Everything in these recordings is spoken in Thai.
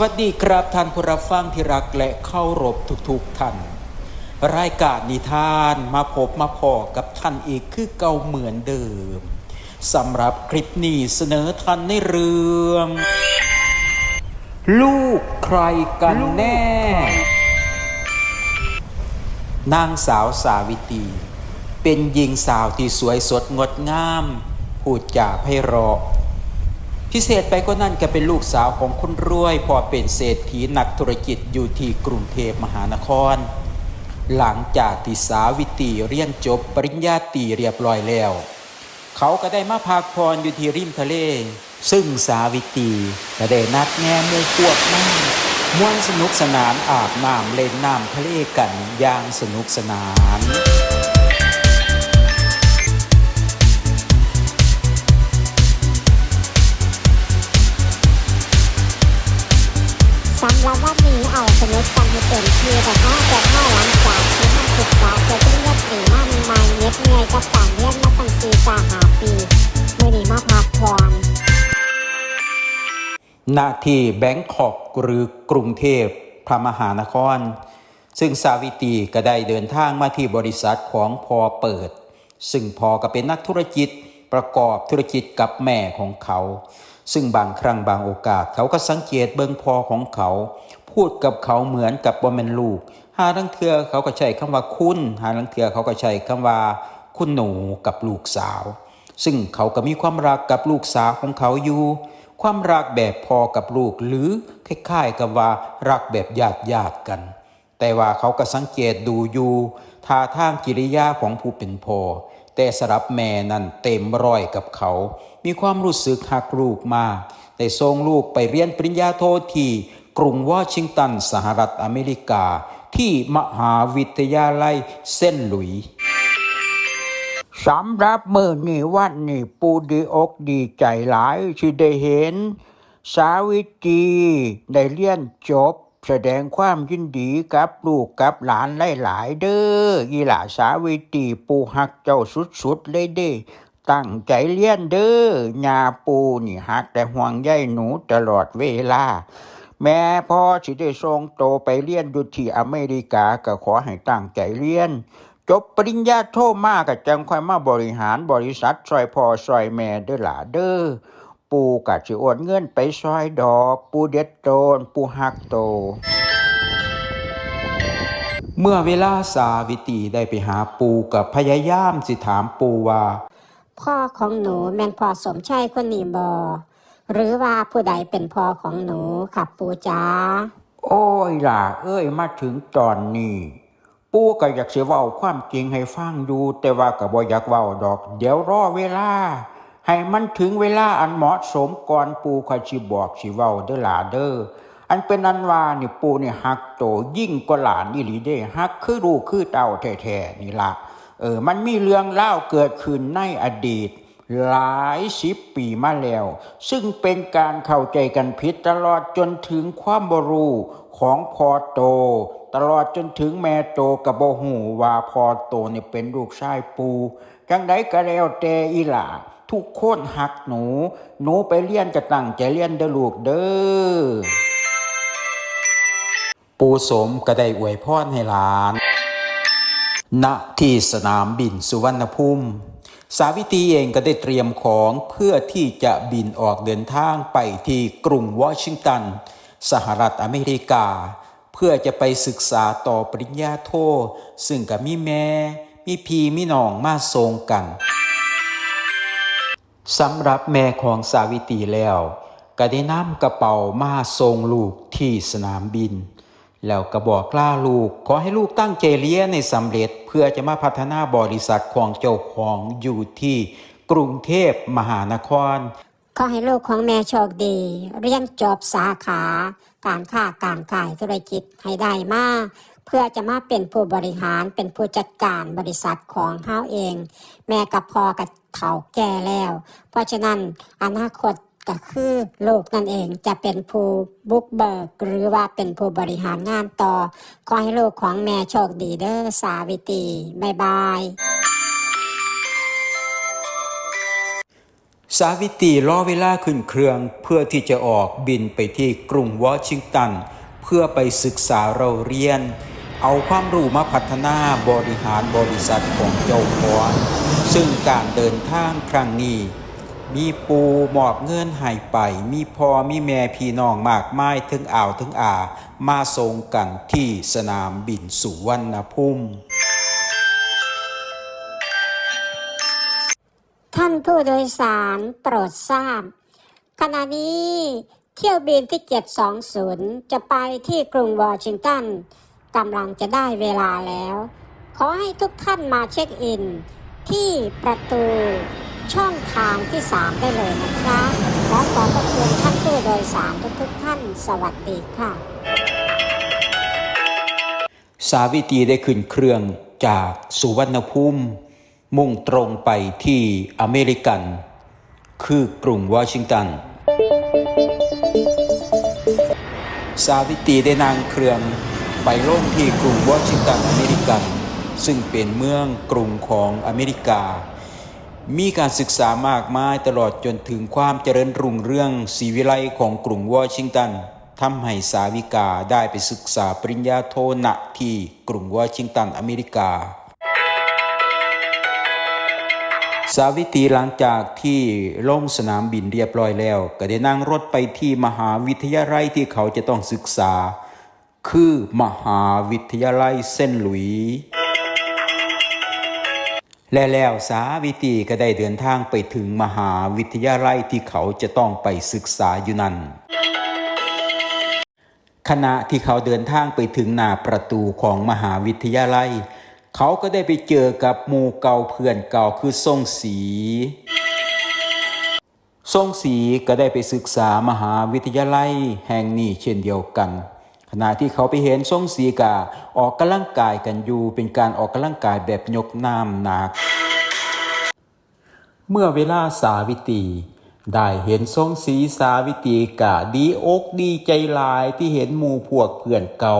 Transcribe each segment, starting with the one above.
วัสดีครับท่านผู้รับฟังที่รักและเข้ารบทุกๆท่าน รายการนิทานมาพบมาพอกับท่านอีกคือเก่าเหมือนเดิมสำหรับคลิปนี้เสนอท่านในเรื่อง ลูกใครกันแน่ นางสาวสาวิตรีเป็นหญิงสาวที่สวยสดงดงาม พูดจาไพเราะ พิเศษไปกว่านั้นก็เป็นลูกสาวของคนรวยพอเป็นเศรษฐีนักธุรกิจอยู่ที่กรุงเทพมหานคร หลังจากที่สาวิตรีเรียนจบปริญญาตรีเรียบร้อยแล้ว เขาก็ได้มาพักผ่อนอยู่ที่ริมทะเล ซึ่งสาวิตรีก็ได้นัดแง่มู่พวกนั่งม่วนสนุกสนานอาบน้ำเล่นน้ำทะเลกันอย่างสนุกสนาน หน้าที่แบงคอกหรือกรุงเทพพระมหานคร ซึ่งสาวิตีก็ได้เดินทางมาที่บริษัทของพอเปิด ซึ่งพอก็เป็นนักธุรกิจประกอบธุรกิจกับแม่ของเขา ซึ่งบางครั้งบางโอกาสเขาก็สังเกตเบิงพอของเขา พูดกับเขาเหมือนกับว่าเป็นลูก หาลังเทือเขาก็ใช้คำว่าคุณ หาลังเทือเขาก็ใช้คำว่าคุณหนูกับลูกสาว ซึ่งเขาก็มีความรักกับลูกสาวของเขาอยู่ ความรักแบบพอกับลูก หรือคล้ายๆกับว่ารักแบบญาติญาติกัน แต่ว่าเขาก็สังเกตดูอยู่ท่าทางกิริยาของผู้เป็นพ่อแต่สรับแม่นั้นเต็มร้อยกับเขา มีความรู้สึกหักลูกมากได้ส่งลูกไปเรียนปริญญาโทที่กรุงวอชิงตันสหรัฐอเมริกา ที่มหาวิทยาลัยเส้นหลุย สำหรับมือนี่วันนี่ปูดีอกดีใจหลายที่ได้เห็น สาวิตรีได้เรียนจบ แสดงความยินดีกับลูกกับหลานหลายๆเด้ออีหล่าสาวิตรีปูหักเจ้าสุดๆเลยเด้ตั้งใจเรียนเด้อยาปูนี่หักแต่ห่วงใยหนูตลอดเวลา แม่พ่อสิได้ส่งโตไปเรียนอยู่ที่อเมริกาก็ขอให้ตั้งใจเรียน จบปริญญาโทมาก็จังค่อยมาบริหารบริษัทซอยพ่อซอยแม่เด้อหล่ะเด้อปูกะสิโอนเงินไปซอยดอก ปูเด็ดโตน ปูหักโต เมื่อเวลาสาวิตรีได้ไปหาปูกับพยายามสิถามปูว่า พ่อของหนูแม่นพ่อสมชัยคนนี้บอหรือว่าผู้ใดเป็นพ่อของหนูขับปูจ้า โอ้ยล่ะ เอ้ยมาถึงตอนนี้ ปูก็อยากสิเว้าความจริงให้ฟังดูแต่ว่าก็บ่อยากเว้าดอก เดี๋ยวรอเวลา ให้มันถึงเวลาอันเหมาะสมก่อนปูค่อยสิบอกสิเว้าเด้อหล่ะเด้ออันเป็นอันว่านี่ปูนี่ฮักโตยิ่งกว่าหลานอีหลีเด้ฮักคือลูกคือเต้าแท้ๆนี่ล่ะเออมันมีเรื่องเล่าเกิดขึ้นในอดีตหลายสิบปีมาแล้ว ซึ่งเป็นการเข้าใจกันผิดตลอดจนถึงความบรูของพอโต ตลอดจนถึงแม่โตกับโบหูว่าพอโตเนี่ยเป็นลูกชายปูจังไดก็แล้วแต่อีหล่าทุกคนหักหนู หนูไปเรียนจะตั้งใจเรียนเด้อลูกเด้อปูสมก็ได้อวยพรให้หลาน ณที่สนามบินสุวรรณภูมิสาวิตีเองก็ได้เตรียมของเพื่อที่จะบินออกเดินทางไปที่กรุงวอชิงตัน สหรัฐอเมริกา เพื่อจะไปศึกษาต่อปริญญาโท ซึ่งก็มีแม่ มีพีมีน้องมาทรงกันสำหรับแม่ของสาวิตีแล้วก็ได้นำกระเป๋ามาส่งลูกที่สนามบิน แล้วก็บอกกล้าลูก ขอให้ลูกตั้งใจเรียนในสำเร็จเพื่อจะมาพัฒนาบริษัทของเจ้าของอยู่ที่กรุงเทพมหานคร ขอให้ลูกของแม่โชคดี เรียนจบสาขา การค้าการขายธุรกิจให้ได้มากเพื่อจะมาเป็นผู้บริหารเป็นผู้จัดการบริษัทของเฮาเอง แม่กับพ่อกับเฒ่าแก่แล้ว เพราะฉะนั้นอนาคตก็คือลูกนั่นเองจะเป็นผู้บุกเบิกหรือว่าเป็นผู้บริหารงานต่อ ขอให้ลูกของแม่โชคดีเด้อสาวิตี บ๊ายบาย สาวิตรีรอเวลาขึ้นเครื่องเพื่อที่จะออกบินไปที่กรุงวอชิงตัน เพื่อไปศึกษาเราเรียน เอาความรู้มาพัฒนาบริหารบริษัทของเจ้าของซึ่งการเดินทางครั้งนี้ มีปูหมอบเงินหายไป มีพ่อมีแม่พี่น้องมากมายถึงอ่าวถึงอ่า มาส่งกันที่สนามบินสุวรรณภูมิ ท่านผู้โดยสารโปรดทราบ ขณะนี้เที่ยวบินที่ 720 จะไปที่กรุงวอชิงตันกำลังจะได้เวลาแล้ว ขอให้ทุกท่านมาเช็คอิน ที่ประตูช่องทางที่ 3 ได้เลยนะครับ และขอขอบคุณท่านผู้โดยสารทุกๆท่าน สวัสดีค่ะ สาวิตรีได้ขึ้นเครื่องจากสุวรรณภูมิ มุ่งตรงไปที่อเมริกัน คือกรุงวอชิงตัน สาวิตีได้นั่งเครื่องไปลงที่กรุงวอชิงตันอเมริกัน ซึ่งเป็นเมืองกรุงของอเมริกา มีการศึกษามากมายตลอดจนถึงความเจริญรุ่งเรืองศรีวิไลของกรุงวอชิงตันทำให้สาวิกาได้ไปศึกษาปริญญาโทณที่กรุงวอชิงตันอเมริกา สาวิตีหลังจากที่ลงสนามบินเรียบร้อยแล้ว ก็ได้นั่งรถไปที่มหาวิทยาลัยที่เขาจะต้องศึกษา คือมหาวิทยาลัยเส้นหลุย และแล้วสาวิตีก็ได้เดินทางไปถึงมหาวิทยาลัยที่เขาจะต้องไปศึกษาอยู่นั้นขณะที่เขาเดินทางไปถึงหน้าประตูของมหาวิทยาลัย เขาก็ได้ไปเจอกับหมู่เก่าเพื่อนเก่าคือทรงศรีทรงศรีก็ได้ไปศึกษามหาวิทยาลัยแห่งนี้เช่นเดียวกัน ขณะที่เขาไปเห็นทรงศรีกาออกกำลังกายกันอยู่เป็นการออกกำลังกายแบบยกน้ำหนัก เมื่อเวลาสาวิตีได้เห็นทรงสีสาวิตีกะดีอกดีใจลายที่เห็นหมู่พวกเพื่อนเก่า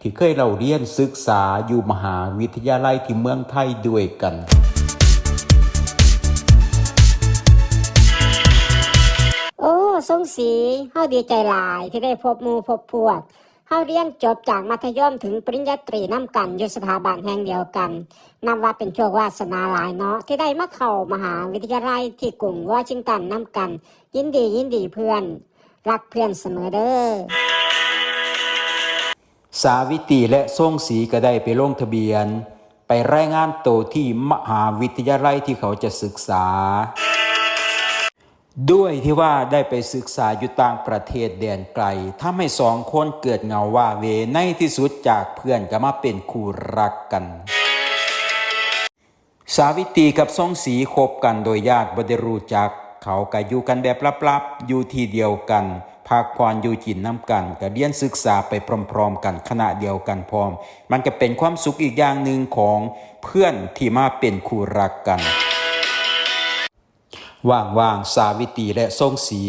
ที่เคยเราเรียนศึกษาอยู่มหาวิทยาลัยที่เมืองไทยด้วยกันโอ้สงสีเฮาดีใจหลายที่ได้พบมูพบพวกเฮาเรียนจบจากมัธยมถึงปริญญาตรีน้ำกันอยู่สถาบันแห่งเดียวกันนับว่าเป็นโชควาสนาหลายเนาะที่ได้มาเข้ามหาวิทยาลัยที่กรุงวอชิงตันน้ำกัน ยินดียินดีเพื่อน รักเพื่อนเสมอเด้อ สาวิตีและทรงศรีก็ได้ไปลงทะเบียน ไปรายงานตัวที่มหาวิทยาลัยที่เขาจะศึกษา ด้วยที่ว่าได้ไปศึกษาอยู่ต่างประเทศแดนไกลทำให้สองคนเกิดเงาว่าเวในที่สุดจากเพื่อนก็มาเป็นคู่รักกัน สาวิตีกับทรงศรีคบกันโดยญาติบดรู้จัก เขาก็อยู่กันแบบลับๆอยู่ที่เดียวกัน พักผ่อนอยู่จินน้ำกันก็เรียนศึกษาไปพร้อมๆ กันขณะเดียวกันพร้อม มันก็เป็นความสุขอีกอย่างหนึ่งของเพื่อนที่มาเป็นคู่รักกันว่างๆสาวิตรีและทรงศรี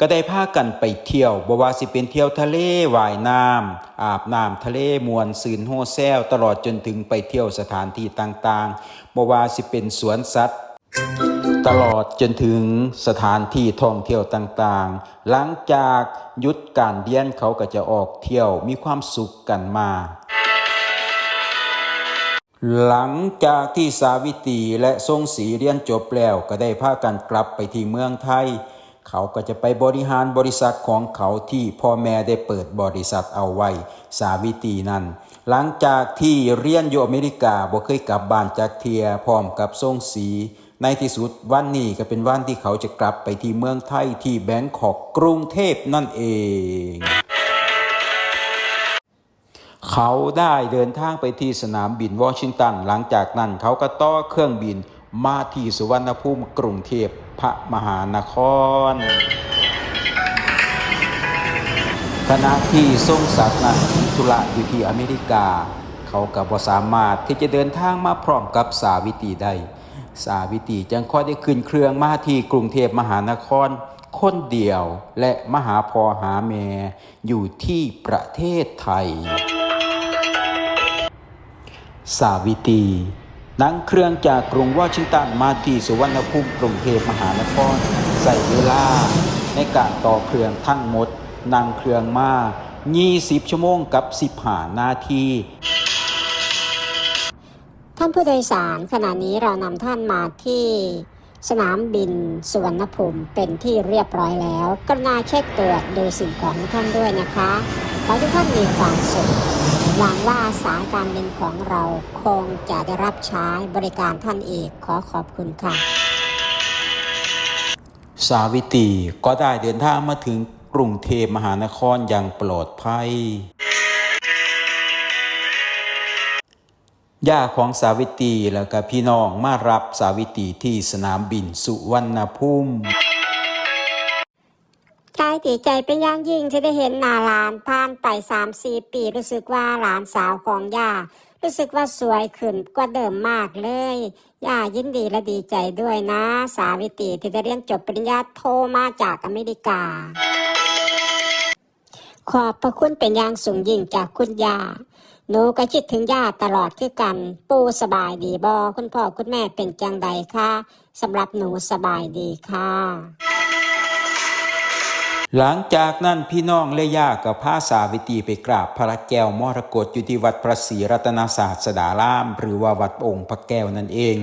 ก็ได้พากันไปเที่ยวบว่าสิเป็นเที่ยวทะเลว่ายน้ำอาบน้ำทะเลมวนซืนโฮแซลตลอดจนถึงไปเที่ยวสถานที่ต่างๆบว่าสิเป็นสวนสัตว์ ตลอดจนถึงสถานที่ท่องเที่ยวต่างๆ หลังจากหยุดการเรียนเขาก็จะออกเที่ยวมีความสุขกันมา หลังจากที่สาวิตีและทรงศรีเรียนจบแล้วก็ได้พากันกลับไปที่เมืองไทย เขาก็จะไปบริหารบริษัทของเขาที่พ่อแม่ได้เปิดบริษัทเอาไว้ สาวิตีนั้นหลังจากที่เรียนอยู่อเมริกาบ่เคยกลับบ้านจากเทียพร้อมกับทรงศรี ในที่สุดวันนี้ก็เป็นวันที่เขาจะกลับไปที่เมืองไทยที่แบงกอกกรุงเทพนั่นเอง เขาได้เดินทางไปที่สนามบินวอชิงตัน หลังจากนั้นเขาก็ต่อเครื่องบินมาที่สุวรรณภูมิกรุงเทพพระมหานครขณะที่ทรงศักดิ์นั้นธุระอยู่ที่อเมริกา เขาก็บ่สามารถที่จะเดินทางมาพร้อมกับสาวิตรีได้ สาวิตรีจึงค่อยได้ขึ้นเครื่องมาที่กรุงเทพมหานครคนเดียวและมหาพอหาแม่อยู่ที่ประเทศไทย สาวิตรีนั่งเครื่องจากกรุงวอชิงตันมาที่สุวรรณภูมิกรุงเทพมหานครใส่เวลาในการต่อเครื่องทั้งหมดนั่งเครื่องมา 20 ชั่วโมงกับ 15 นาที ท่านผู้โดยสารขณะนี้เรานำท่านมาที่สนามบินสุวรรณภูมิเป็นที่เรียบร้อยแล้ว กรุณาเช็คตรวจดูสิ่งของท่านด้วยนะคะขอทุกท่านมีความสุขหวังว่าสายการบินของเราคงจะได้รับใช้บริการท่านอีกขอขอบคุณค่ะ สาวิตรีก็ได้เดินทางมาถึงกรุงเทพมหานครอย่างปลอดภัย ย่าของสาวิตรีแล้วก็พี่น้องมารับสาวิตรีที่สนามบินสุวรรณภูมิใจดีใจเป็นอย่างยิ่งที่ได้เห็นหน้าหลานผ่านไปสามสี่ปีรู้สึกว่าหลานสาวของย่ารู้สึกว่าสวยขึ้นกว่าเดิมมากเลย ย่ายินดีและดีใจด้วยนะ สาวิตรีที่ได้เรียนจบปริญญาโทมาจากอเมริกา ขอบพระคุณเป็นอย่างสูงยิ่งจากคุณย่า หนูก็คิดถึงย่าตลอดคือกัน ปู่สบายดีบอคุณพ่อคุณแม่เป็นจังใดคะสำหรับหนูสบายดีค่ะ หลังจากนั้นพี่น้องและย่ากับพาสาวิตีไปกราบพระแก้วมรกตอยู่ที่วัดพระศรีรัตนศาสดาราม หรือว่าวัดองค์พระแก้วนั่นเอง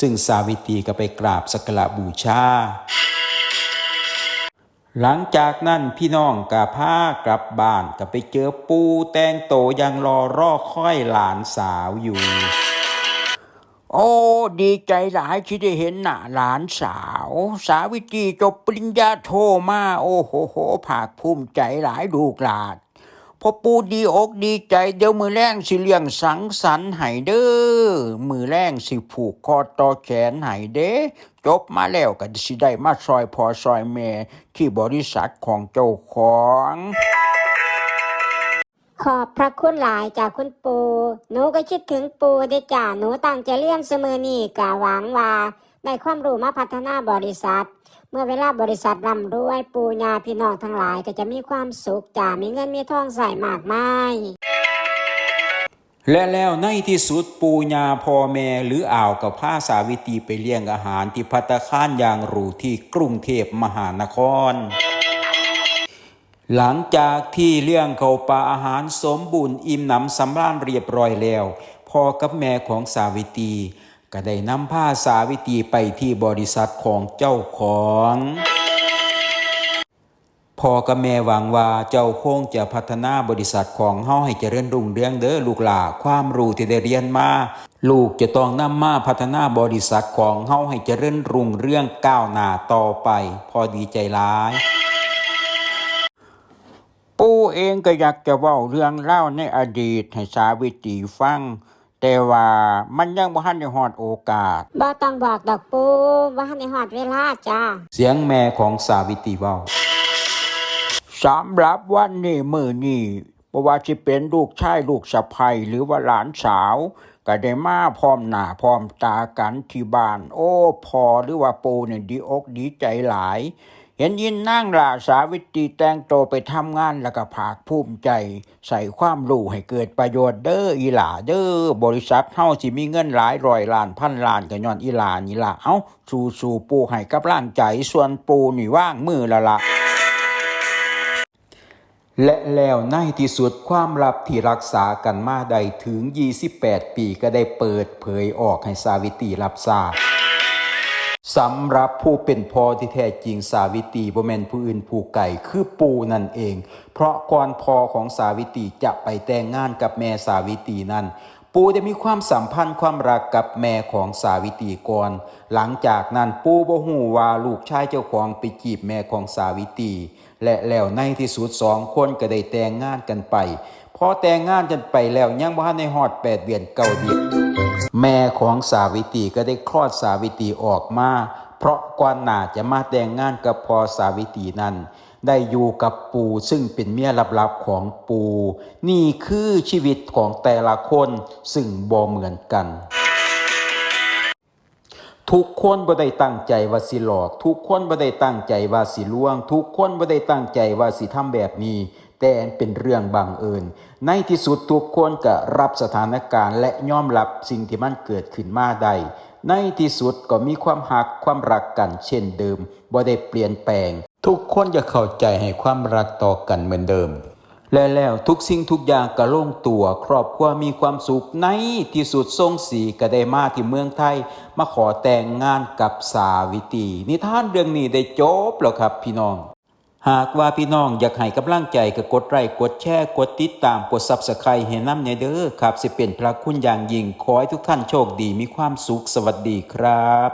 ซึ่งสาวิตีก็ไปกราบสักการะบูชา หลังจากนั้นพี่น้องกับพากลับบ้านก็ไปเจอปูแตงโตยังรอรอค่อยหลานสาวอยู่ โอ้ ดีใจหลายที่ได้เห็นหน้าหลานสาว สาวิตรีจบปริญญาโทมา โอ้โหโหภาคภูมิใจหลายลูกหลาน พอปูดีอกดีใจเดี๋ยวมือแรงสิเลี้ยงสังสรรค์ให้เด้อมือแรงสิผูกคอต่อแขนให้เด้จบมาแล้วก็สิได้มาซอยพอซอยแม่ที่บริษัทของเจ้าของ ขอบพระคุณหลายจากคุณปูหนูก็คิดถึงปูด้จ้าหนูตั้งใจเรียนเสมอนี่กะหวังว่าได้ความรู้มาพัฒนาบริษัท เมื่อเวลาบริษัทร่ำรวยปูญาพี่น้องทั้งหลายก็จะมีความสุขจ้ามีเงินมีทองใส่มากมายและแล้วในที่สุดปูญาพ่อแม่หรืออ่าวกับผ้าสาวิตีไปเลี้ยงอาหารที่พัตตาคารอย่างหรูที่กรุงเทพมหานคร หลังจากที่เลี้ยงเขาปลาอาหารสมบูรณ์อิ่มหนำสำราญเรียบร้อยแล้วพ่อกับแม่ของสาวิตี ก็ได้นำผ้าสาวิตีไปที่บริษัทของเจ้าของพ่อกับแม่หวังว่าเจ้าคงจะพัฒนาบริษัทของเฮาให้เจริญรุ่งเรืองเด้อลูกหลาความรู้ที่ได้เรียนมา ลูกจะต้องนำมาพัฒนาบริษัทของเฮาให้เจริญรุ่งเรืองก้าวหน้าต่อไป พอดีใจร้าย ปู่เองก็อยากจะเว้าเรื่องเล่าในอดีตให้สาวิตรีฟัง แต่ว่ามันยังบ่ทันได้ฮอดโอกาส บ่ต้องบอกดอกปูว่าในหอดเวลาจ้า เสียงแม่ของสาวิตรีเว้าสำหรับวันนี้มือนี้บ่ว่าสิเป็นลูกชายลูกสะใภ้หรือว่าหลานสาวก็ได้มาพร้อมหน้าพร้อมตากันที่บ้าน โอ้พอหรือว่าปู่เนี่ยดีอกดีใจหลาย เห็นยินนั่งลาสาวิตรีแตงโตไปทำงานแล้วก็ภาคภูมิใจ ใส่ความรู้ให้เกิดประโยชน์เด้ออีหลาเด้อบริษัทเฮาสิมีเงินหลายร้อยล้านพันล้านก็ย้อนอีหลานี่ล่ะเอ้าสู่สู่ปูให้กับร่างใจส่วนปูนี่ว่างมือละละและแล้วในที่สุดความลับที่รักษากันมาได้ถึง 28 ปีก็ได้เปิดเผยออกให้สาวิตรีรับทราบ สำหรับผู้เป็นพ่อที่แท้จริงสาวิตรีบ่แมนผู้อื่นผู้ไก่คือปูนั่นเอง เพราะก่อนพ่อของสาวิตรีจะไปแต่งงานกับแม่สาวิตรีนั้น ปูได้มีความสัมพันธ์ความรักกับแม่ของสาวิตรีก่อน หลังจากนั้นปูบ่ฮู้ว่าลูกชายเจ้าของไปจีบแม่ของสาวิตรีและแล้วในที่สุดสองคนก็ได้แต่งงานกันไป พอแต่งงานกันไปแล้วยังบ่ทันได้ฮอดแปดเดือนเก้าเดือน แม่ของสาวิตรีก็ได้คลอดสาวิตรีออกมา เพราะก่อนหน้าจะมาแต่งงานกับพอสาวิตรีนั้น ได้อยู่กับปูซึ่งเป็นเมียลับๆของปู นี่คือชีวิตของแต่ละคนซึ่งบ่เหมือนกันทุกคนบ่ได้ตั้งใจว่าสิหลอก ทุกคนบ่ได้ตั้งใจว่าสิลวง ทุกคนบ่ได้ตั้งใจว่าสิทำแบบนี้ แต่เป็นเรื่องบังเอิญ ในที่สุดทุกคนก็รับสถานการณ์และยอมรับสิ่งที่มันเกิดขึ้นมาได้ ในที่สุดก็มีความหักความรักกันเช่นเดิมบ่ได้เปลี่ยนแปลง ทุกคนจะเข้าใจให้ความรักต่อกันเหมือนเดิม และแล้วทุกสิ่งทุกอย่างก็ลงตัว ครอบครัวมีความสุขในที่สุดทรงสีก็ได้มาที่เมืองไทย มาขอแต่งงานกับสาวิตีนิทานเรื่องนี้ได้จบแล้วครับพี่น้อง หากว่าพี่น้องอยากให้กำลังใจก็กดไลค์กดแชร์กดติดตามกดซับสไครต์ให้น้ำในเด้อครับสิเป็นพระคุณอย่างยิ่งขอให้ทุกท่านโชคดีมีความสุขสวัสดีครับ